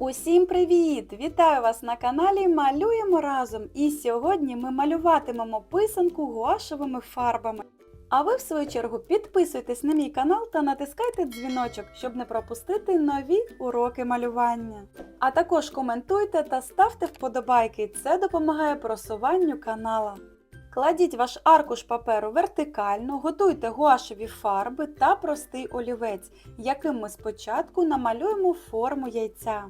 Усім привіт! Вітаю вас на каналі Малюємо разом! І сьогодні ми малюватимемо писанку гуашевими фарбами. А ви, в свою чергу, підписуйтесь на мій канал та натискайте дзвіночок, щоб не пропустити нові уроки малювання. А також коментуйте та ставте вподобайки, це допомагає просуванню канала. Кладіть ваш аркуш паперу вертикально, готуйте гуашеві фарби та простий олівець, яким ми спочатку намалюємо форму яйця.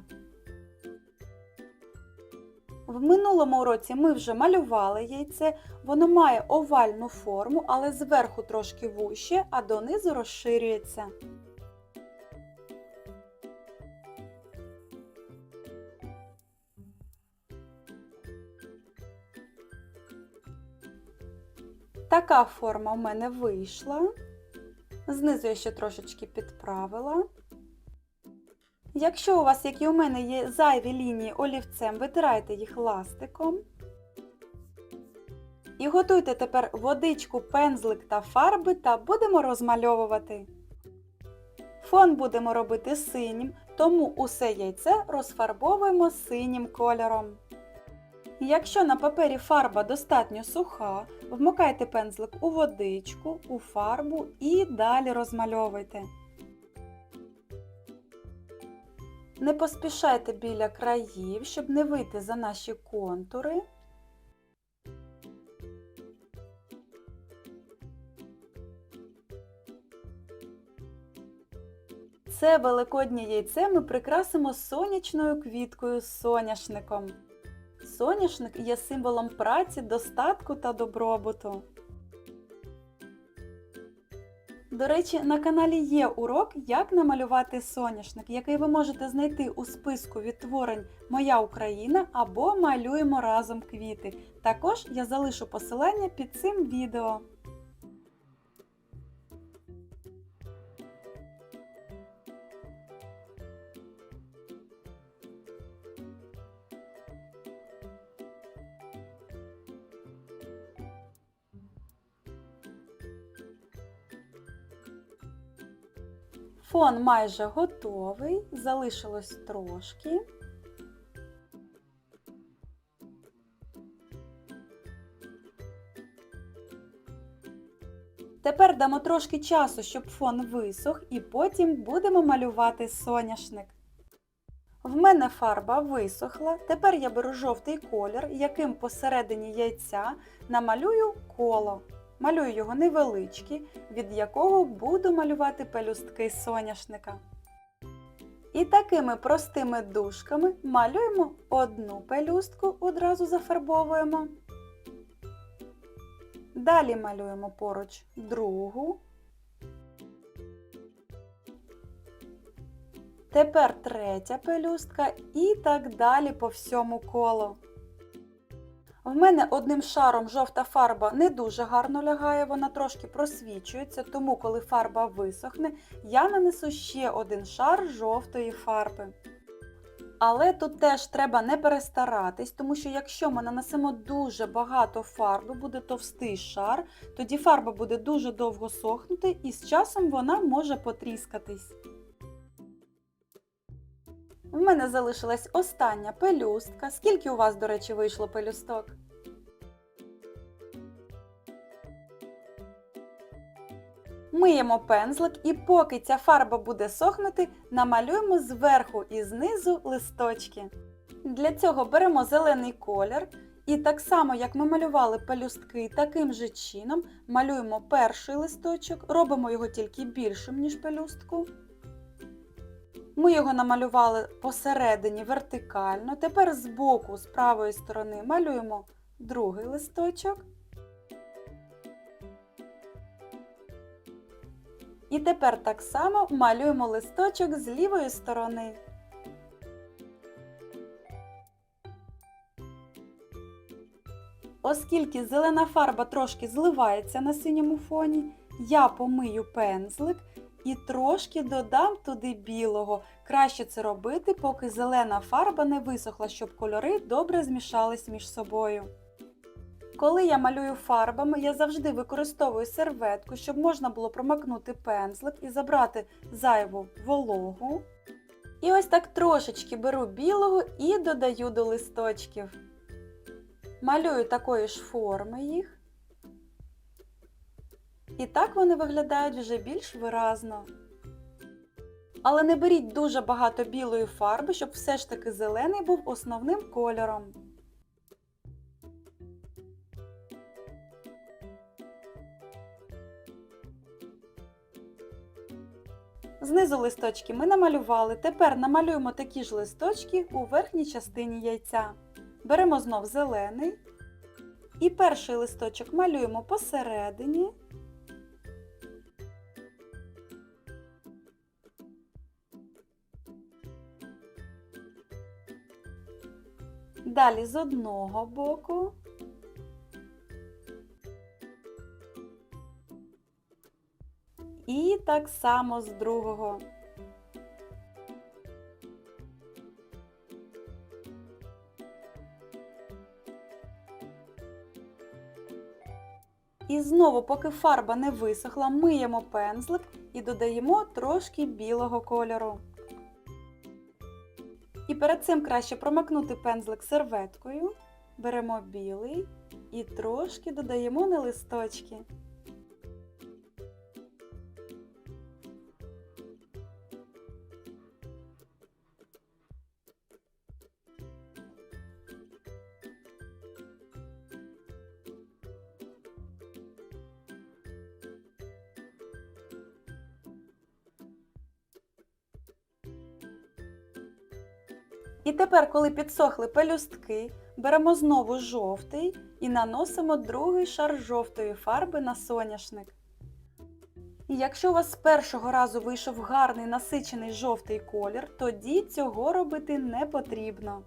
В минулому уроці ми вже малювали яйце, воно має овальну форму, але зверху трошки вуще, а донизу розширюється. Така форма в мене вийшла. Знизу я ще трошечки підправила. Якщо у вас, як і у мене, є зайві лінії олівцем, витирайте їх ластиком. І готуйте тепер водичку, пензлик та фарби та будемо розмальовувати. Фон будемо робити синім, тому усе яйце розфарбовуємо синім кольором. Якщо на папері фарба достатньо суха, вмикайте пензлик у водичку, у фарбу і далі розмальовуйте. Не поспішайте біля країв, щоб не вийти за наші контури. Це великоднє яйце ми прикрасимо сонячною квіткою з соняшником. Соняшник є символом праці, достатку та добробуту. До речі, на каналі є урок, як намалювати соняшник, який ви можете знайти у списку відтворень Моя Україна або Малюємо разом квіти. Також я залишу посилання під цим відео. Фон майже готовий, залишилось трошки. Тепер дамо трошки часу, щоб фон висох, і потім будемо малювати соняшник. В мене фарба висохла. Тепер я беру жовтий колір, яким посередині яйця намалюю коло. Малюю його невеличкий, від якого буду малювати пелюстки соняшника. І такими простими дужками малюємо одну пелюстку, одразу зафарбовуємо. Далі малюємо поруч другу. Тепер третя пелюстка і так далі по всьому колу. В мене одним шаром жовта фарба не дуже гарно лягає, вона трошки просвічується, тому коли фарба висохне, я нанесу ще один шар жовтої фарби. Але тут теж треба не перестаратись, тому що якщо ми нанесемо дуже багато фарби, буде товстий шар, тоді фарба буде дуже довго сохнути і з часом вона може потріскатись. В мене залишилась остання пелюстка. Скільки у вас, до речі, вийшло пелюсток? Миємо пензлик і поки ця фарба буде сохнути, намалюємо зверху і знизу листочки. Для цього беремо зелений колір і так само, як ми малювали пелюстки, таким же чином малюємо перший листочок, робимо його тільки більшим, ніж пелюстку. Ми його намалювали посередині вертикально. Тепер з боку, з правої сторони, малюємо другий листочок. І тепер так само малюємо листочок з лівої сторони. Оскільки зелена фарба трошки зливається на синьому фоні, я помию пензлик і трошки додам туди білого. Краще це робити, поки зелена фарба не висохла, щоб кольори добре змішались між собою. Коли я малюю фарбами, я завжди використовую серветку, щоб можна було промакнути пензлик і забрати зайву вологу. І ось так трошечки беру білого і додаю до листочків. Малюю такої ж форми їх. І так вони виглядають вже більш виразно. Але не беріть дуже багато білої фарби, щоб все ж таки зелений був основним кольором. Знизу листочки ми намалювали. Тепер намалюємо такі ж листочки у верхній частині яйця. Беремо знов зелений. І перший листочок малюємо посередині. Далі з одного боку. Так само з другого. І знову, поки фарба не висохла, миємо пензлик і додаємо трошки білого кольору. І перед цим краще промакнути пензлик серветкою. Беремо білий і трошки додаємо на листочки. І тепер, коли підсохли пелюстки, беремо знову жовтий і наносимо другий шар жовтої фарби на соняшник. І якщо у вас з першого разу вийшов гарний насичений жовтий колір, тоді цього робити не потрібно.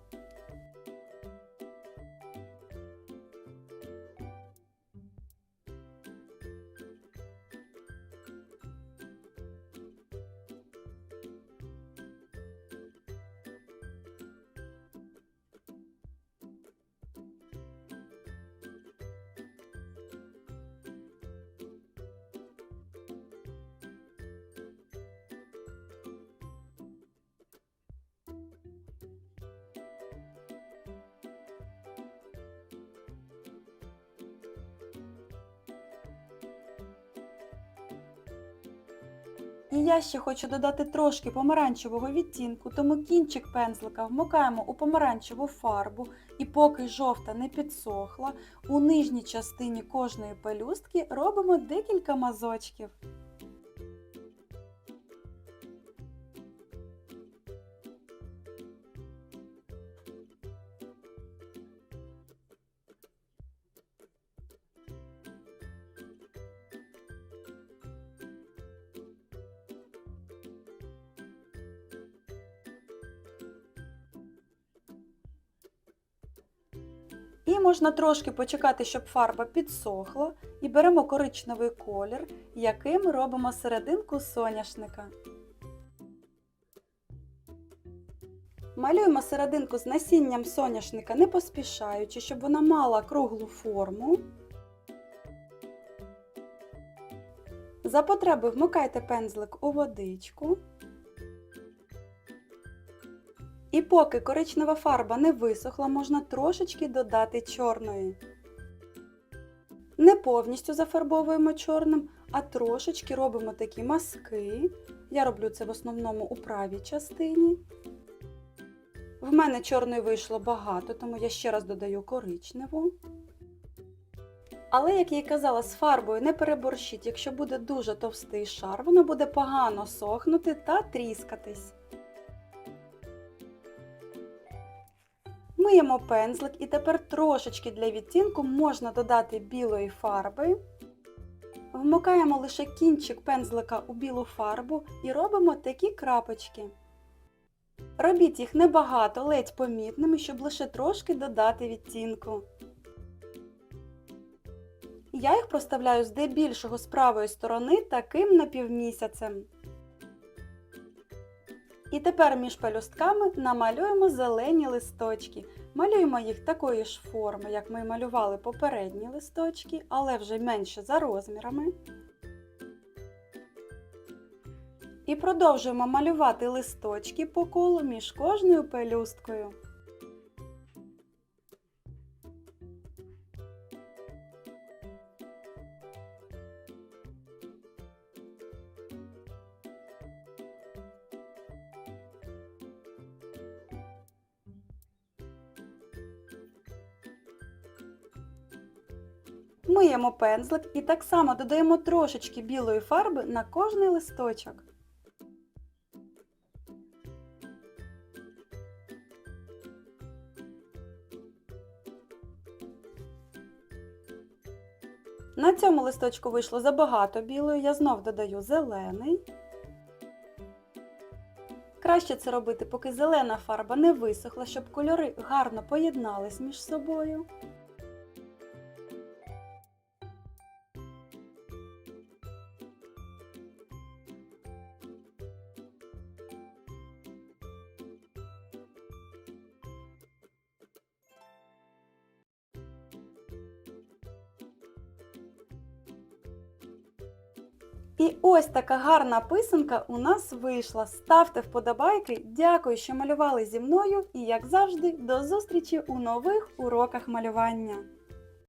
І я ще хочу додати трошки помаранчевого відтінку, тому кінчик пензлика вмикаємо у помаранчеву фарбу і поки жовта не підсохла, у нижній частині кожної пелюстки робимо декілька мазочків. І можна трошки почекати, щоб фарба підсохла, і беремо коричневий колір, яким робимо серединку соняшника. Малюємо серединку з насінням соняшника не поспішаючи, щоб вона мала круглу форму. За потреби вмикайте пензлик у водичку. І поки коричнева фарба не висохла, можна трошечки додати чорної. Не повністю зафарбовуємо чорним, а трошечки робимо такі мазки. Я роблю це в основному у правій частині. В мене чорної вийшло багато, тому я ще раз додаю коричневу. Але, як я й казала, з фарбою не переборщіть, якщо буде дуже товстий шар, воно буде погано сохнути та тріскатись. Миємо пензлик і тепер трошечки для відтінку можна додати білої фарби. Вмикаємо лише кінчик пензлика у білу фарбу і робимо такі крапочки. Робіть їх небагато, ледь помітними, щоб лише трошки додати відтінку. Я їх проставляю здебільшого з правої сторони таким напівмісяцем. І тепер між пелюстками намалюємо зелені листочки. Малюємо їх такої ж форми, як ми малювали попередні листочки, але вже менше за розмірами. І продовжуємо малювати листочки по колу між кожною пелюсткою. Миємо пензлик і так само додаємо трошечки білої фарби на кожний листочок. На цьому листочку вийшло забагато білої, я знов додаю зелений. Краще це робити, поки зелена фарба не висохла, щоб кольори гарно поєднались між собою. І ось така гарна писанка у нас вийшла. Ставте вподобайки. Дякую, що малювали зі мною. І, як завжди, до зустрічі у нових уроках малювання.